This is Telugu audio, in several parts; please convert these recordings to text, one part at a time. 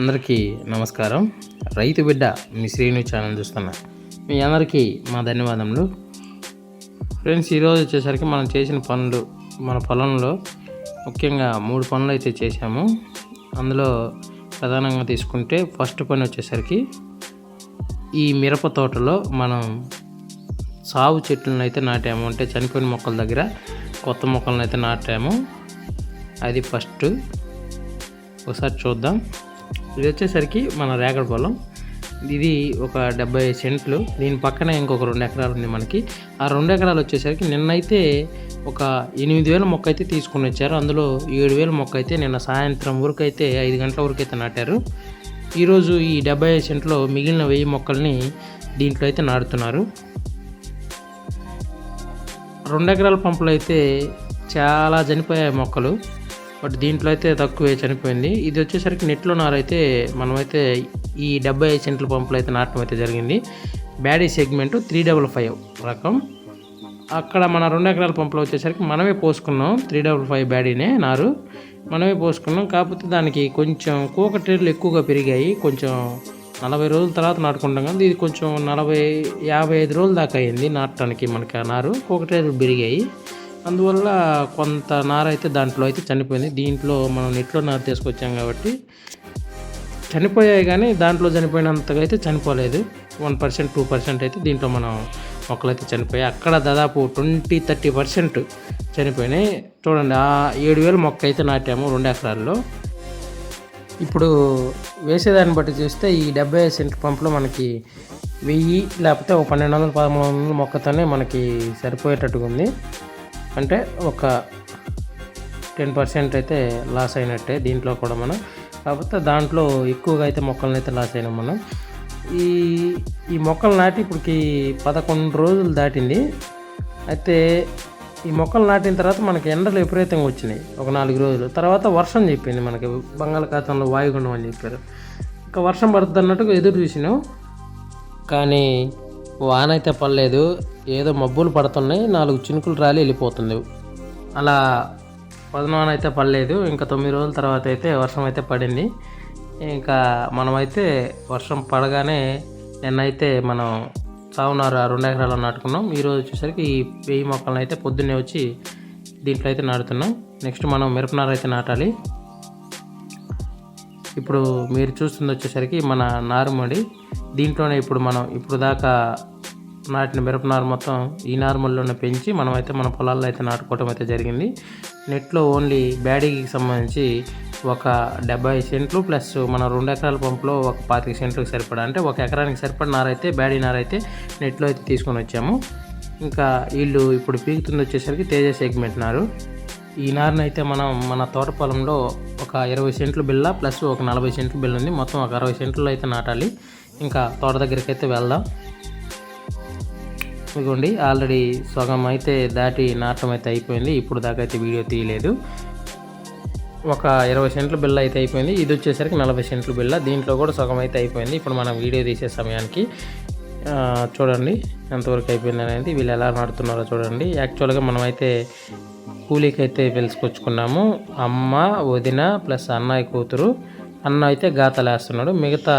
అందరికీ నమస్కారం. రైతు బిడ్డ మీ శ్రీను ఛానల్ చూస్తున్నా మీ అందరికీ మా ధన్యవాదములు. ఫ్రెండ్స్ ఈరోజు వచ్చేసరికి మనం చేసిన పనులు మన పొలంలో ముఖ్యంగా మూడు పనులు అయితే చేశాము. అందులో ప్రధానంగా తీసుకుంటే ఫస్ట్ పని వచ్చేసరికి ఈ మిరప తోటలో మనం సాగు చెట్లను అయితే నాటాము. అంటే చనిపోయిన మొక్కల దగ్గర కొత్త మొక్కలను అయితే నాటాము. అది ఫస్ట్. ఒకసారి చూద్దాం. ఇది వచ్చేసరికి మన రేగడ పొలం. ఇది ఒక డెబ్బై సెంట్లు. దీని పక్కనే ఇంకొక రెండు ఎకరాలు ఉంది మనకి. ఆ రెండు ఎకరాలు వచ్చేసరికి నిన్నైతే ఒక ఎనిమిది వేల మొక్క అయితే తీసుకుని వచ్చారు. అందులో ఏడు వేల మొక్క అయితే నిన్న సాయంత్రం వరకు అయితే ఐదు గంటల వరకు అయితే నాటారు ఈరోజు ఈ డెబ్బై ఐదు సెంట్లో మిగిలిన వెయ్యి మొక్కల్ని దీంట్లో అయితే నాటుతున్నారు. రెండు ఎకరాల పంపులు అయితే చాలా చనిపోయాయి మొక్కలు. బట్ దీంట్లో అయితే తక్కువే చనిపోయింది. ఇది వచ్చేసరికి నెట్లో నారైతే మనమైతే ఈ డెబ్బై ఐదు సెంట్ల పంపులు అయితే నాటడం అయితే జరిగింది. బ్యాడీ సెగ్మెంట్ త్రీ డబల్ ఫైవ్ రకం. అక్కడ మన రెండు ఎకరాల పంపులు వచ్చేసరికి మనమే పోసుకున్నాం. త్రీ డబల్ ఫైవ్ బ్యాడీనే నారు. మనమే పోసుకున్నాం. కాకపోతే దానికి కొంచెం కూకటేర్లు ఎక్కువగా పెరిగాయి. కొంచెం నలభై రోజుల తర్వాత నాటుకుంటాం కానీ ఇది కొంచెం నలభై యాభై ఐదు రోజుల దాకా అయింది నాటడానికి మనకి ఆ నారు. కూకటేర్లు పెరిగాయి. అందువల్ల కొంత నార అయితే దాంట్లో అయితే చనిపోయింది. దీంట్లో మనం నెట్లో నారు తీసుకొచ్చాం కాబట్టి చనిపోయాయి కానీ దాంట్లో చనిపోయినంతగా అయితే చనిపోలేదు. వన్ పర్సెంట్ టూ పర్సెంట్ అయితే దీంట్లో మనం మొక్కలు అయితే చనిపోయాయి. అక్కడ దాదాపు ట్వంటీ థర్టీ పర్సెంట్ చనిపోయినాయి. చూడండి ఆ ఏడు వేల మొక్క అయితే నాటాము రెండు ఎకరాల్లో. ఇప్పుడు వేసేదాన్ని బట్టి చూస్తే ఈ డెబ్బై ఐదు సెంట్ పంపులో మనకి వెయ్యి లేకపోతే ఒక పన్నెండు వందల పదమూడు వందల మొక్కతోనే మనకి సరిపోయేటట్టుగా ఉంది. అంటే ఒక టెన్ పర్సెంట్ అయితే లాస్ అయినట్టే దీంట్లో కూడా మనం. కాకపోతే దాంట్లో ఎక్కువగా అయితే మొక్కలను అయితే లాస్ అయినాం మనం. ఈ ఈ మొక్కలు నాటి ఇప్పటికి పదకొండు రోజులు దాటింది. అయితే ఈ మొక్కలు నాటిన తర్వాత మనకి ఎండలు విపరీతంగా వచ్చినాయి ఒక నాలుగు రోజులు. తర్వాత వర్షం చెప్పింది మనకి. బంగాళాఖాతంలో వాయుగుండం అని చెప్పారు. ఇంకా వర్షం పడుతుంది అన్నట్టుగా ఎదురు చూసినాం. కానీ వాన అయితే పడలేదు. ఏదో మబ్బులు పడుతున్నాయి నాలుగు చినుకులు రాలి వెళ్ళిపోతుంది. అలా పదనవాన అయితే పడలేదు ఇంకా తొమ్మిది రోజుల తర్వాత అయితే వర్షం అయితే పడింది. ఇంకా మనమైతే వర్షం పడగానే నిన్నైతే మనం సాగునారు ఆ రెండు ఎకరాలు నాటుకున్నాం. ఈరోజు వచ్చేసరికి ఈ వేయి మొక్కలను అయితే పొద్దున్నే వచ్చి దీంట్లో అయితే నాటుతున్నాం. నెక్స్ట్ మనం మిరపనారు అయితే నాటాలి. ఇప్పుడు మీరు చూస్తుంది వచ్చేసరికి మన నారుమడి. దీంట్లోనే ఇప్పుడు మనం ఇప్పుడు దాకా నాటిన మిరప నారు మొత్తం ఈ నార్మల్లోనే పెంచి మనం అయితే మన పొలాల్లో అయితే నాటుకోవటం అయితే జరిగింది. నెట్లో ఓన్లీ బ్యాడీకి సంబంధించి ఒక డెబ్బై సెంట్లు ప్లస్ మన రెండు ఎకరాల పంపులో ఒక పాతిక సెంట్లకు సరిపడా అంటే ఒక ఎకరానికి సరిపడా నారైతే బ్యాడీ నారైతే నెట్లో అయితే తీసుకొని వచ్చాము. ఇంకా వీళ్ళు ఇప్పుడు పీకుతుంది వచ్చేసరికి తేజ సెగ్మెంట్ నారు. ఈ నారుని అయితే మనం మన తోట పొలంలో ఒక ఇరవై సెంట్లు బిల్ల ప్లస్ ఒక నలభై సెంట్లు బిల్ల ఉంది. మొత్తం ఒక అరవై సెంట్లు అయితే నాటాలి. ఇంకా తోట దగ్గరికి అయితే వెళ్దాం. ఇగోండి ఆల్రెడీ సగం అయితే దాటి నాటం అయితే అయిపోయింది. ఇప్పుడు దాకా అయితే వీడియో తీయలేదు. ఒక ఇరవై సెంట్ల బిల్ల అయితే అయిపోయింది. ఇది వచ్చేసరికి నలభై సెంట్ల బిల్ల దీంట్లో కూడా సగం అయితే అయిపోయింది. ఇప్పుడు మనం వీడియో తీసే సమయానికి చూడండి ఎంతవరకు అయిపోయింది అనేది వీళ్ళు ఎలా నాటుతున్నారో చూడండి. యాక్చువల్గా మనమైతే కూలీకి అయితే పిలుచుకొచ్చుకున్నాము. అమ్మ వదిన ప్లస్ అన్నయ్య కూతురు. అన్న అయితే గాతలేస్తున్నాడు. మిగతా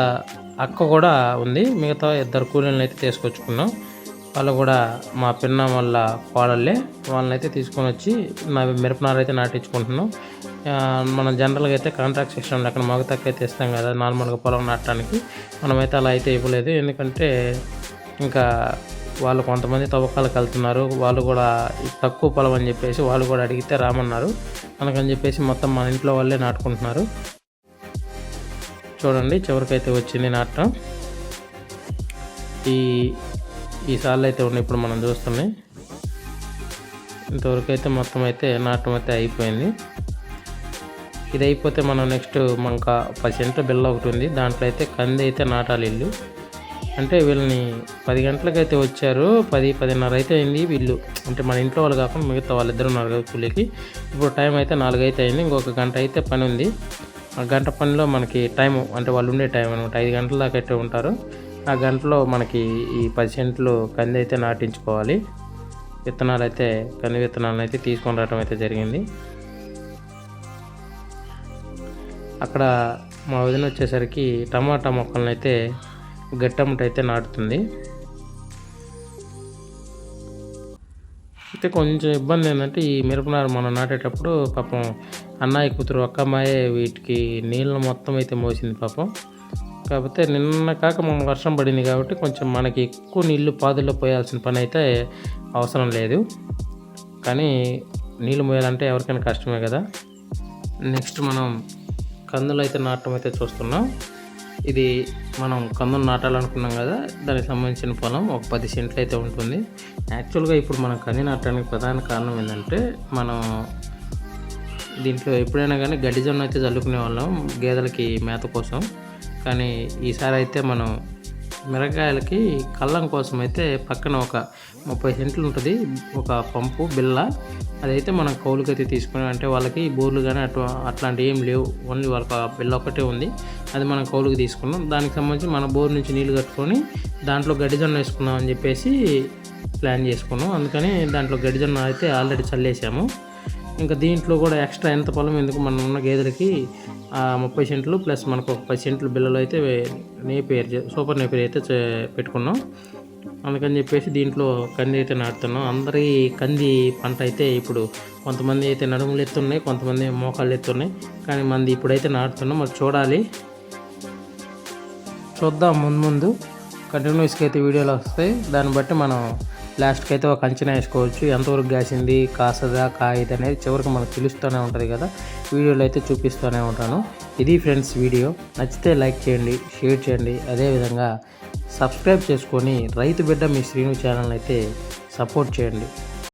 అక్క కూడా ఉంది. మిగతా ఇద్దరు కూలీలను అయితే తీసుకొచ్చుకున్నాం. వాళ్ళు కూడా మా పిన్న వాళ్ళ కోడళ్ళే. వాళ్ళని అయితే తీసుకొని వచ్చి నా మిరపనారు అయితే నాటించుకుంటున్నాం మనం జనరల్గా అయితే కాంట్రాక్ట్ సిస్టమ్ అక్కడ మాకు తక్కువ అయితే ఇస్తాం కదా నార్మల్గా పొలం నాటడానికి. మనమైతే అలా అయితే ఇవ్వలేదు. ఎందుకంటే ఇంకా వాళ్ళు కొంతమంది తవ్వకాలకు వెళ్తున్నారు. వాళ్ళు కూడా తక్కువ పొలం అని చెప్పేసి వాళ్ళు కూడా అడిగితే రామన్నారు. మనకని చెప్పేసి మొత్తం మన ఇంట్లో వాళ్ళే నాటుకుంటున్నారు. చూడండి చివరికైతే వచ్చింది నాటం ఈ ఈ సార్లు అయితే ఉన్నాయి. ఇప్పుడు మనం చూస్తున్నాయి. ఇంతవరకు అయితే మొత్తం అయితే నాటం అయితే అయిపోయింది. ఇది అయిపోతే మనం నెక్స్ట్ మనకు పది సెంట్ల బిల్ల ఒకటి ఉంది. దాంట్లో అయితే కంది అయితే నాటాలి ఇల్లు. అంటే వీళ్ళని పది గంటలకైతే వచ్చారు. పది పదిన్నర అయితే అయింది వీళ్ళు. అంటే మన ఇంట్లో వాళ్ళు కాకుండా మిగతా వాళ్ళిద్దరు ఉన్నారు కదా కూలీకి ఇప్పుడు టైం అయితే నాలుగు అయితే అయింది. ఇంకొక గంట అయితే పని ఉంది. ఆ గంట పనిలో మనకి టైం అంటే వాళ్ళు ఉండే టైం అనమాట ఐదు గంటల దాకా అయితే ఉంటారు. ఆ గంటలో మనకి ఈ పది సెంట్లు కంది అయితే నాటించుకోవాలి. విత్తనాలు అయితే కంది విత్తనాలను అయితే తీసుకొని రావడం అయితే జరిగింది. అక్కడ మా వదిన వచ్చేసరికి టమాటా మొక్కలను అయితే గట్టమ్మట అయితే నాటుతుంది. అయితే కొంచెం ఇబ్బంది ఏంటంటే ఈ మిరపనారు మనం నాటేటప్పుడు పాపం అన్నయ్య కూతురు ఒక్కమ్మాయే వీటికి నీళ్ళు మొత్తం అయితే మోసింది పాపం. కాకపోతే నిన్న కాక మనం వర్షం పడింది కాబట్టి కొంచెం మనకి ఎక్కువ నీళ్ళు పాదుల్లో పోయాల్సిన పని అయితే అవసరం లేదు. కానీ నీళ్ళు మోయాలంటే ఎవరికైనా కష్టమే కదా. నెక్స్ట్ మనం కందులు అయితే నాటడం అయితే చూస్తున్నాం. ఇది మనం కందులు నాటాలనుకున్నాం కదా దానికి సంబంధించిన పొలం ఒక పది సెంట్లు అయితే ఉంటుంది. యాక్చువల్గా ఇప్పుడు మనం కంది నాటడానికి ప్రధాన కారణం ఏంటంటే మనం దీంట్లో ఎప్పుడైనా కానీ గడ్డి జొన్న అయితే చల్లుకునే వాళ్ళం గేదెలకి మేత కోసం. కానీ ఈసారి అయితే మనం మిరగాయలకి కళ్ళం కోసం అయితే పక్కన ఒక ముప్పై సెంట్లు ఉంటుంది. ఒక పంపు బిల్ల అదైతే మనం కౌలుకైతే తీసుకుని అంటే వాళ్ళకి బోర్లు కానీ అటు అట్లాంటివి ఏం లేవు. ఓన్లీ వాళ్ళకి ఆ బిల్ల ఒకటే ఉంది. అది మనం కౌలుకి తీసుకున్నాం. దానికి సంబంధించి మన బోర్ నుంచి నీళ్ళు కట్టుకొని దాంట్లో గడ్డిజొన్న వేసుకుందాం అని చెప్పేసి ప్లాన్ చేసుకున్నాం. అందుకని దాంట్లో గడ్డిజొన్న అయితే ఆల్రెడీ చల్లేసాము. ఇంకా దీంట్లో కూడా ఎక్స్ట్రా ఎంత పొలం ఎందుకు మనం ఉన్న గేదెలకి ముప్పై సెంట్లు ప్లస్ మనకు ఒక పది సెంట్లు బిల్లలు అయితే నేపేర్ సూపర్ నేపేర్ అయితే పెట్టుకున్నాం. అందుకని చెప్పేసి దీంట్లో కంది అయితే నాటుతున్నాం. అందరి కంది పంట అయితే ఇప్పుడు కొంతమంది అయితే నడుములు ఎత్తున్నాయి కొంతమంది మోకాళ్ళు ఎత్తున్నాయి. కానీ మంది ఇప్పుడైతే నాటుతున్నాం. మరి చూడాలి. చూద్దాం ముందు ముందు. కంటిన్యూస్గా అయితే వీడియోలు వస్తాయి. దాన్ని బట్టి మనం లాస్ట్కి అయితే ఒక అంచనా వేసుకోవచ్చు. ఎంతవరకు కాసింది కాసదా కాయదా అనేది చివరికి మనకు తెలుస్తూనే ఉంటుంది కదా. వీడియోలో అయితే చూపిస్తూనే ఉంటాను. ఇది ఫ్రెండ్స్ వీడియో. నచ్చితే లైక్ చేయండి షేర్ చేయండి. అదేవిధంగా సబ్స్క్రైబ్ చేసుకొని రైతు బిడ్డ మీ శ్రీను ఛానల్ అయితే సపోర్ట్ చేయండి.